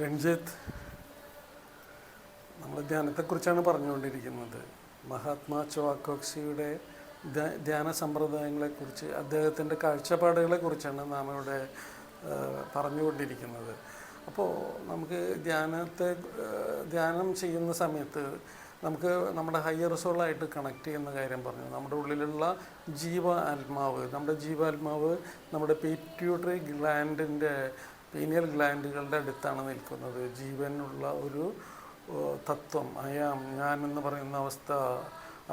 രഞ്ജിത്ത് നമ്മൾ ധ്യാനത്തെക്കുറിച്ചാണ് പറഞ്ഞുകൊണ്ടിരിക്കുന്നത്. മഹാത്മാ ചോക്കോക്സിയുടെ ധ്യാ- ധ്യാന സമ്പ്രദായങ്ങളെക്കുറിച്ച് അദ്ദേഹത്തിന്റെ കാഴ്ചപ്പാടുകളെക്കുറിച്ചാണ് നാം ഇവിടെ പറഞ്ഞുകൊണ്ടിരിക്കുന്നത്. അപ്പോൾ നമുക്ക് ധ്യാനത്തെ ധ്യാനം ചെയ്യുന്ന സമയത്ത് നമുക്ക് നമ്മുടെ ഹയർ സോളായിട്ട് കണക്ട് ചെയ്യുന്ന കാര്യം പറഞ്ഞു. നമ്മുടെ ഉള്ളിലുള്ള ജീവ ആത്മാവ് നമ്മുടെ ജീവാത്മാവ് നമ്മുടെ പിറ്റ്യൂട്ടറി ഗ്ലാൻഡിന്റെ പീനിയൽ ഗ്ലാൻഡുകളുടെ അടുത്താണ് നിൽക്കുന്നത്. ജീവനുള്ള ഒരു തത്വം അയാം ഞാൻ എന്ന് പറയുന്ന അവസ്ഥ.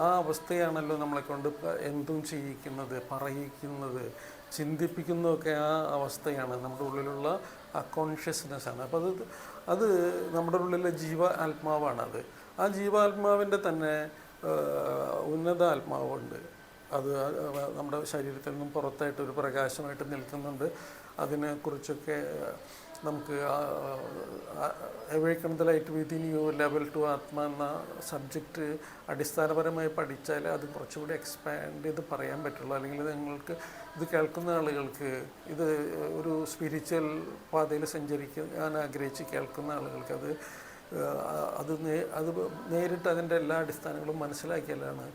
ആ അവസ്ഥയാണല്ലോ നമ്മളെ കൊണ്ട് എന്തും ചെയ്യിക്കുന്നത് പറയിക്കുന്നത് ചിന്തിപ്പിക്കുന്നതൊക്കെ ആ അവസ്ഥയാണ്. നമ്മുടെ ഉള്ളിലുള്ള ആ കോൺഷ്യസ്നെസ് ആണ്. അപ്പോൾ അത് അത് നമ്മുടെ ഉള്ളിലെ ജീവ ആത്മാവാണത് ആ ജീവാത്മാവിന്റെ തന്നെ ഉന്നത ആത്മാവുണ്ട് അത് നമ്മുടെ ശരീരത്തിൽ നിന്നും പുറത്തായിട്ട് ഒരു പ്രകാശമായിട്ട് നിൽക്കുന്നുണ്ട്. അതിനെക്കുറിച്ചൊക്കെ നമുക്ക് awaken the light within you level two ആത്മ എന്ന സബ്ജക്റ്റ് അടിസ്ഥാനപരമായി പഠിച്ചാൽ അത് കുറച്ചുകൂടി എക്സ്പാൻഡ് ചെയ്ത് പറയാൻ പറ്റുള്ളൂ. അല്ലെങ്കിൽ നിങ്ങൾക്ക് ഇത് കേൾക്കുന്ന ആളുകൾക്ക് ഇത് ഒരു സ്പിരിച്വൽ പാതയിൽ സഞ്ചരിക്കാൻ ആഗ്രഹിച്ച് കേൾക്കുന്ന ആളുകൾക്ക് അത് അത് അത് നേരിട്ട് അതിന്റെ എല്ലാ അടിസ്ഥാനങ്ങളും മനസ്സിലാക്കിയാലാണ്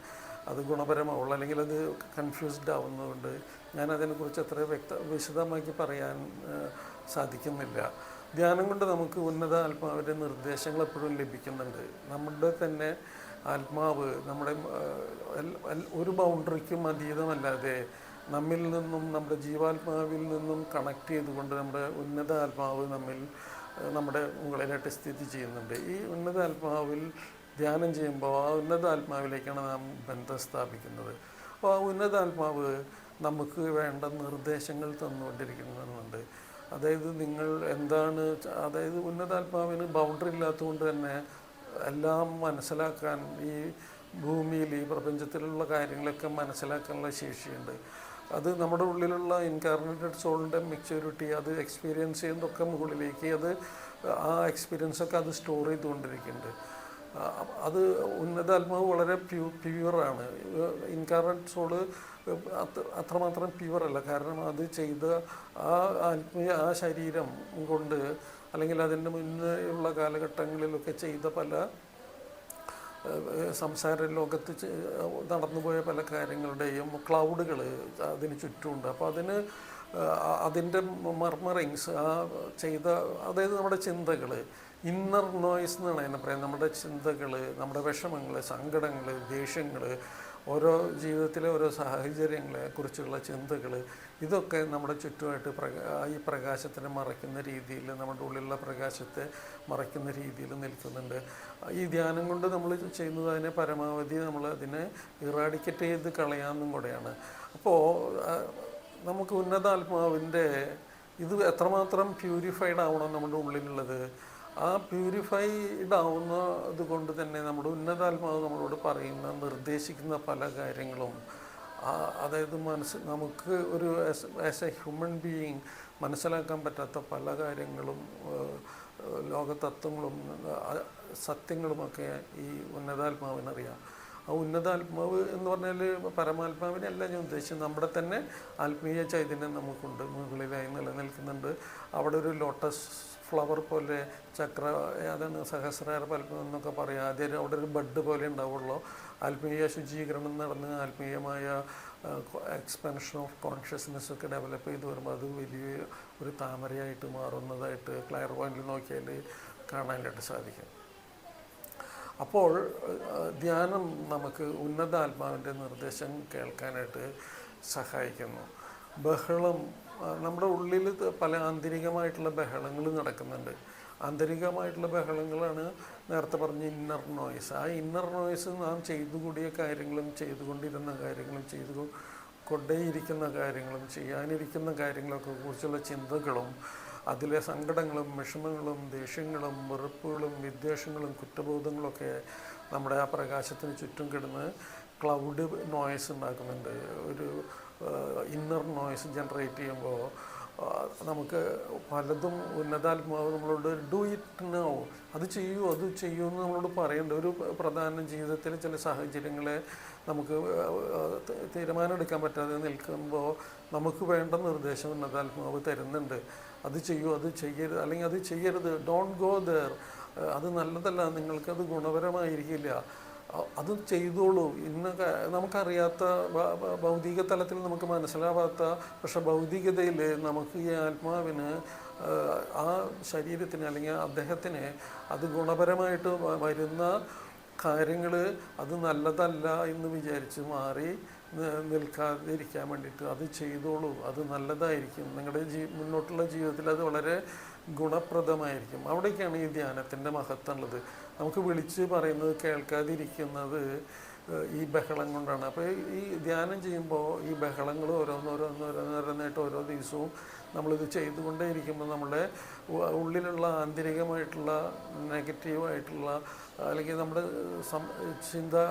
അത് ഗുണപരമാവുള്ളൂ. അല്ലെങ്കിൽ അത് കൺഫ്യൂസ്ഡ് ആവുന്നതുകൊണ്ട് ഞാൻ അതിനെക്കുറിച്ച് അത്ര വ്യക്ത വിശദമാക്കി പറയാൻ സാധിക്കുന്നില്ല. ധ്യാനം കൊണ്ട് നമുക്ക് ഉന്നത ആത്മാവിന്റെ നിർദ്ദേശങ്ങൾ എപ്പോഴും ലഭിക്കുന്നുണ്ട്. നമ്മുടെ തന്നെ ആത്മാവ് നമ്മുടെ ഒരു ബൗണ്ടറിക്കും അതീതമല്ലാതെ നമ്മിൽ നിന്നും നമ്മുടെ ജീവാത്മാവിൽ നിന്നും കണക്ട് ചെയ്തുകൊണ്ട് നമ്മുടെ ഉന്നത ആത്മാവ് നമ്മിൽ നമ്മുടെ മുകളിലായിട്ട് സ്ഥിതി ചെയ്യുന്നുണ്ട്. ഈ ഉന്നത ആത്മാവിൽ ധ്യാനം ചെയ്യുമ്പോൾ ആ ഉന്നത ആത്മാവിലേക്കാണ് നാം ബന്ധം സ്ഥാപിക്കുന്നത്. അപ്പോൾ ആ ഉന്നത ആത്മാവ് നമുക്ക് വേണ്ട നിർദ്ദേശങ്ങൾ തന്നുകൊണ്ടിരിക്കുന്നുണ്ട് അതായത് നിങ്ങൾ എന്താണ് അതായത് ഉന്നതാത്മാവിന് ബൗണ്ടറി ഇല്ലാത്തതുകൊണ്ട് തന്നെ എല്ലാം മനസ്സിലാക്കാൻ ഈ ഭൂമിയിൽ ഈ പ്രപഞ്ചത്തിലുള്ള കാര്യങ്ങളൊക്കെ മനസ്സിലാക്കാനുള്ള ശേഷിയുണ്ട്. അത് നമ്മുടെ ഉള്ളിലുള്ള ഇൻകാർണേറ്റഡ് സോളിന്റെ മെച്യൂരിറ്റി അത് എക്സ്പീരിയൻസ് ചെയ്യുന്നതൊക്കെ മുകളിലേക്ക് അത് ആ എക്സ്പീരിയൻസൊക്കെ അത് സ്റ്റോർ ചെയ്തുകൊണ്ടിരിക്കുന്നുണ്ട്. ആ, ഉന്നത ആത്മാവ് വളരെ പ്യൂ പ്യുവറാണ് ഇൻകാർണറ്റ് സോൾ അത്ര അത്രമാത്രം പ്യുവറല്ല കാരണം അത് ചെയ്ത ആ ആത്മീയ ആ ശരീരം കൊണ്ട് അല്ലെങ്കിൽ അതിന്റെ മുന്നേ ഉള്ള കാലഘട്ടങ്ങളിലൊക്കെ ചെയ്ത പല സംസാര ലോകത്ത് നടന്നുപോയ പല കാര്യങ്ങളുടെയും ക്ലൗഡുകൾ അതിന് ചുറ്റുമുണ്ട്. അപ്പോൾ അതിന് അതിന്റെ മർമറിങ്സ് ആ ചെയ്ത അതായത് നമ്മുടെ ചിന്തകൾ ഇന്നർ നോയ്സ് എന്നാണ് അതിനെ പറയാം നമ്മുടെ ചിന്തകൾ നമ്മുടെ വിഷമങ്ങൾ സങ്കടങ്ങൾ ദേഷ്യങ്ങൾ ഓരോ ജീവിതത്തിലെ ഓരോ സാഹചര്യങ്ങളെ കുറിച്ചുള്ള ചിന്തകൾ ഇതൊക്കെ നമ്മുടെ ചുറ്റുമായിട്ട് ഈ പ്രകാശത്തിനെ മറയ്ക്കുന്ന രീതിയിൽ നമ്മുടെ ഉള്ളിലുള്ള പ്രകാശത്തെ മറയ്ക്കുന്ന രീതിയിൽ നിൽക്കുന്നുണ്ട്. ഈ ധ്യാനം കൊണ്ട് നമ്മൾ ചെയ്യുന്നത് അതിനെ പരമാവധി നമ്മൾ അതിനെ ഇറാഡിക്കേറ്റ് ചെയ്ത് കളയാമെന്നും കൂടെയാണ്. അപ്പോൾ നമുക്ക് ഉന്നതാത്മാവിന്റെ ഇത് എത്രമാത്രം പ്യൂരിഫൈഡ് ആവണം നമ്മുടെ ഉള്ളിലുള്ളത്? ആ പ്യൂരിഫൈഡ് ആവുന്നത് കൊണ്ട് തന്നെ നമ്മുടെ ഉന്നതാത്മാവ് നമ്മളോട് പറയുന്ന നിർദ്ദേശിക്കുന്ന പല കാര്യങ്ങളും. അതായത് മനസ്സ് നമുക്ക് ഒരു ആസ് എ ഹ്യൂമൻ ബീയിങ് മനസ്സിലാക്കാൻ പറ്റാത്ത പല കാര്യങ്ങളും ലോകതത്വങ്ങളും സത്യങ്ങളുമൊക്കെ ഈ ഉന്നതാത്മാവിനറിയാം. ആ ഉന്നതാത്മാവ് എന്ന് പറഞ്ഞാൽ പരമാത്മാവിനെ അല്ല ഞാൻ ഉദ്ദേശിച്ചത്. നമ്മുടെ തന്നെ ആത്മീയ ചൈതന്യം നമുക്കുണ്ട് മുകളിലായി നിലനിൽക്കുന്നുണ്ട്. അവിടെ ഒരു ലോട്ടസ് ഫ്ലവർ പോലെ ചക്ര അതാണ് സഹസ്രാര പത്മം എന്നൊക്കെ പറയാം. ആദ്യം അവിടെ ഒരു ബഡ് പോലെ ഉണ്ടാവുള്ളൂ. ആത്മീയ ശുചീകരണം നടന്ന് ആത്മീയമായ എക്സ്പെൻഷൻ ഓഫ് കോൺഷ്യസ്നെസ് ഒക്കെ ഡെവലപ്പ് ചെയ്ത് വരുമ്പോൾ അത് വലിയ ഒരു താമരയായിട്ട് മാറുന്നതായിട്ട് ക്ലയർ പോയിന്റിൽ നോക്കിയാൽ കാണാനായിട്ട് സാധിക്കും. അപ്പോൾ ധ്യാനം നമുക്ക് ഉന്നത ആത്മാവിന്റെ നിർദ്ദേശം കേൾക്കാനായിട്ട് സഹായിക്കുന്നു. ബഹളം നമ്മുടെ ഉള്ളിൽ പല ആന്തരികമായിട്ടുള്ള ബഹളങ്ങൾ നടക്കുന്നുണ്ട്. ആന്തരികമായിട്ടുള്ള ബഹളങ്ങളാണ് നേരത്തെ പറഞ്ഞ ഇന്നർ നോയ്സ് ആ ഇന്നർ നോയ്സ് നാം ചെയ്തു കൂടിയ കാര്യങ്ങളും ചെയ്തുകൊണ്ടിരുന്ന കാര്യങ്ങളും ചെയ്തു കൊണ്ടേയിരിക്കുന്ന കാര്യങ്ങളും ചെയ്യാനിരിക്കുന്ന കാര്യങ്ങളൊക്കെ കുറിച്ചുള്ള ചിന്തകളും അതിലെ സങ്കടങ്ങളും വിഷമങ്ങളും ദേഷ്യങ്ങളും വെറുപ്പുകളും വിദ്വേഷങ്ങളും കുറ്റബോധങ്ങളൊക്കെ നമ്മുടെ ആ പ്രകാശത്തിന് ചുറ്റും കിടന്ന് ക്ലൗഡ് നോയ്സ് ഉണ്ടാക്കുന്നുണ്ട്. ഒരു ഇന്നർ നോയ്സ് ജനറേറ്റ് ചെയ്യുമ്പോൾ നമുക്ക് പലതും ഉന്നതാത്മാവ് നമ്മളോട് ഡു ഇറ്റ് നൗ അത് ചെയ്യൂ അത് ചെയ്യൂ എന്ന് നമ്മളോട് പറയേണ്ട. ഒരു പ്രധാന ജീവിതത്തിലെ ചില സാഹചര്യങ്ങളെ നമുക്ക് തീരുമാനമെടുക്കാൻ പറ്റാതെ നിൽക്കുമ്പോൾ നമുക്ക് വേണ്ട നിർദ്ദേശം ഉന്നതാത്മാവ് തരുന്നുണ്ട്. അത് ചെയ്യൂ അത് ചെയ്യരുത് അല്ലെങ്കിൽ അത് ചെയ്യരുത്. ഡോണ്ട് ഗോ ദർ അത് നല്ലതല്ല നിങ്ങൾക്കത് ഗുണപരമായിരിക്കില്ല. അത് ചെയ്തോളൂ. ഇന്ന നമുക്കറിയാത്ത ഭൗതിക തലത്തിൽ നമുക്ക് മനസ്സിലാവാത്ത പക്ഷെ ഭൗതികതയിൽ നമുക്ക് ഈ ആത്മാവിന് ആ, ശരീരത്തിന് അല്ലെങ്കിൽ അദ്ദേഹത്തിന് അത് ഗുണപരമായിട്ട് വരുന്ന കാര്യങ്ങൾ അത് നല്ലതല്ല എന്ന് വിചാരിച്ച് മാറി നിൽക്കാതിരിക്കാൻ വേണ്ടിയിട്ട് അത് ചെയ്തോളൂ. അത് നല്ലതായിരിക്കും. നിങ്ങളുടെ ജീ മുന്നോട്ടുള്ള ജീവിതത്തിൽ അത് വളരെ ഗുണപ്രദമായിരിക്കും. അവിടേക്കാണ് ഈ ധ്യാനത്തിന്റെ മഹത്വം ഉള്ളത്. നമുക്ക് വിളിച്ച് പറയുന്നത് കേൾക്കാതിരിക്കുന്നത് ഈ ബഹളം കൊണ്ടാണ്. അപ്പോൾ ഈ ധ്യാനം ചെയ്യുമ്പോൾ ഈ ബഹളങ്ങൾ ഓരോന്നോരോന്നോരോന്നോരോന്നായിട്ട് ഓരോ ദിവസവും നമ്മളിത് ചെയ്തുകൊണ്ടേ ഇരിക്കുമ്പോൾ നമ്മുടെ ഉള്ളിലുള്ള ആന്തരികമായിട്ടുള്ള നെഗറ്റീവായിട്ടുള്ള അല്ലെങ്കിൽ നമ്മുടെ ചിന്താ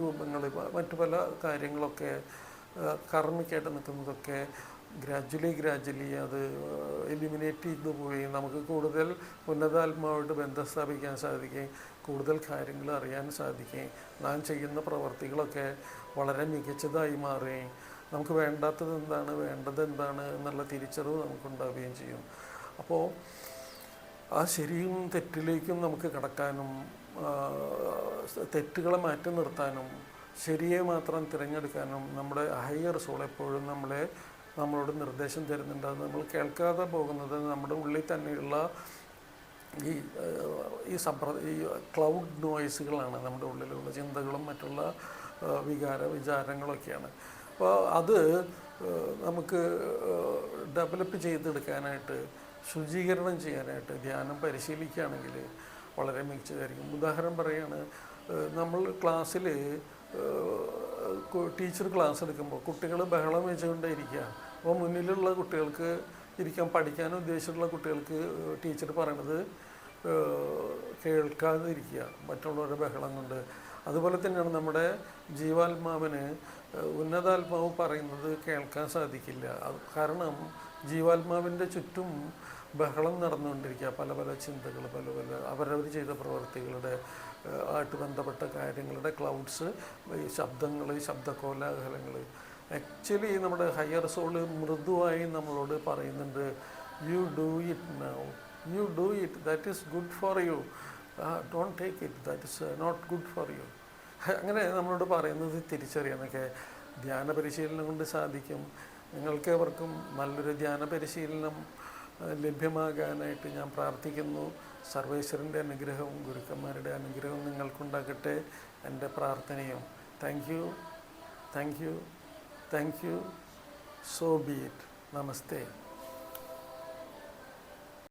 രൂപങ്ങൾ മറ്റു പല കാര്യങ്ങളൊക്കെ കർമ്മിക്കായിട്ട് നിൽക്കുന്നതൊക്കെ ഗ്രാജ്വലി ഗ്രാജ്വലി അത് എലിമിനേറ്റ് ചെയ്തു പോയി നമുക്ക് കൂടുതൽ ഉന്നതാത്മാവായിട്ട് ബന്ധം സ്ഥാപിക്കാൻ സാധിക്കുകയും കൂടുതൽ കാര്യങ്ങൾ അറിയാൻ സാധിക്കുകയും നാം ചെയ്യുന്ന പ്രവർത്തികളൊക്കെ വളരെ മികച്ചതായി മാറുകയും നമുക്ക് വേണ്ടാത്തത് എന്താണ് വേണ്ടത് എന്താണ് എന്നുള്ള തിരിച്ചറിവ് നമുക്കുണ്ടാവുകയും ചെയ്യും. അപ്പോൾ ആ ശരിയും തെറ്റിലേക്കും നമുക്ക് കടക്കാനും തെറ്റുകളെ മാറ്റി നിർത്താനും ശരിയെ മാത്രം തിരഞ്ഞെടുക്കാനും നമ്മുടെ ഹയർ സോൾ എപ്പോഴും നമ്മളെ നമ്മളോട് നിർദ്ദേശം തരുന്നുണ്ട്. അത് നമ്മൾ കേൾക്കാതെ പോകുന്നത് നമ്മുടെ ഉള്ളിൽ തന്നെയുള്ള ഈ ഈ സമ്പ്ര ഈ ക്ലൗഡ് നോയ്സുകളാണ് നമ്മുടെ ഉള്ളിലുള്ള ചിന്തകളും മറ്റുള്ള വികാര വിചാരങ്ങളൊക്കെയാണ്. അപ്പോൾ അത് നമുക്ക് ഡെവലപ്പ് ചെയ്തെടുക്കാനായിട്ട് ശുചീകരണം ചെയ്യാനായിട്ട് ധ്യാനം പരിശീലിക്കുകയാണെങ്കിൽ വളരെ മികച്ചതായിരിക്കും. ഉദാഹരണം പറയുകയാണ് നമ്മൾ ക്ലാസ്സിൽ ടീച്ചർ ക്ലാസ് എടുക്കുമ്പോൾ കുട്ടികൾ ബഹളം വെച്ചുകൊണ്ടേ ഇരിക്കുക അപ്പോൾ മുന്നിലുള്ള കുട്ടികൾക്ക് ഇരിക്കാൻ പഠിക്കാൻ ഉദ്ദേശിച്ചിട്ടുള്ള കുട്ടികൾക്ക് ടീച്ചർ പറയണത് ഏഹ്, കേൾക്കാതെ ഇരിക്കുക മറ്റുള്ളവരുടെ ബഹളം കൊണ്ട്. അതുപോലെ തന്നെയാണ് നമ്മുടെ ജീവാത്മാവിന് ഉന്നതാത്മാവ് പറയുന്നത് കേൾക്കാൻ സാധിക്കില്ല. കാരണം ജീവാത്മാവിന്റെ ചുറ്റും ബഹളം നടന്നുകൊണ്ടിരിക്കുക. പല പല ചിന്തകൾ പല പല അവരവർ ചെയ്ത പ്രവർത്തികളുടെ ഏഹ്, ആയിട്ട് ബന്ധപ്പെട്ട കാര്യങ്ങളുടെ ക്ലൗഡ്സ് ഈ ശബ്ദങ്ങൾ ശബ്ദകോലാഹലങ്ങൾ. ആക്ച്വലി നമ്മുടെ ഹയർ സോൾ മൃദുവായി നമ്മളോട് പറയുന്നുണ്ട് you do it now you do it that is good for you don't take it that is not good for you അങ്ങനെ നമ്മളോട് പറയുന്നത് തിരിച്ചറിയാനൊക്കെ ധ്യാന പരിശീലനം കൊണ്ട് സാധിക്കും. നിങ്ങൾക്ക് എവർക്കും നല്ലൊരു ധ്യാന പരിശീലനം ലഭ്യമാകാനായിട്ട് ഞാൻ പ്രാർത്ഥിക്കുന്നു. സർവേശ്വരന്റെ അനുഗ്രഹവും ഗുരുക്കന്മാരുടെ അനുഗ്രഹവും നിങ്ങൾക്കുണ്ടാകട്ടെ എന്റെ പ്രാർത്ഥനയും. Thank you thank you thank you so be it namaste